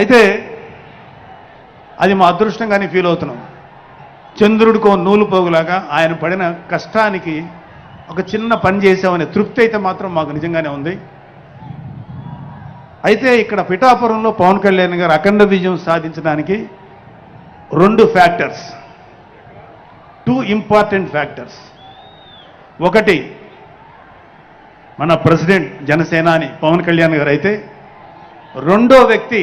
అయితే అది మా అదృష్టంగానే ఫీల్ అవుతున్నాం. చంద్రుడికో నూలు పోగులాగా ఆయన పడిన కష్టానికి ఒక చిన్న పని చేసామనే తృప్తి అయితే మాత్రం మాకు నిజంగానే ఉంది. అయితే ఇక్కడ పిఠాపురంలో పవన్ కళ్యాణ్ గారు అఖండ విజయం సాధించడానికి రెండు ఫ్యాక్టర్స్ టూ ఇంపార్టెంట్ ఫ్యాక్టర్స్ ఒకటి మన ప్రెసిడెంట్ జనసేనాని పవన్ కళ్యాణ్ గారు అయితే రెండో వ్యక్తి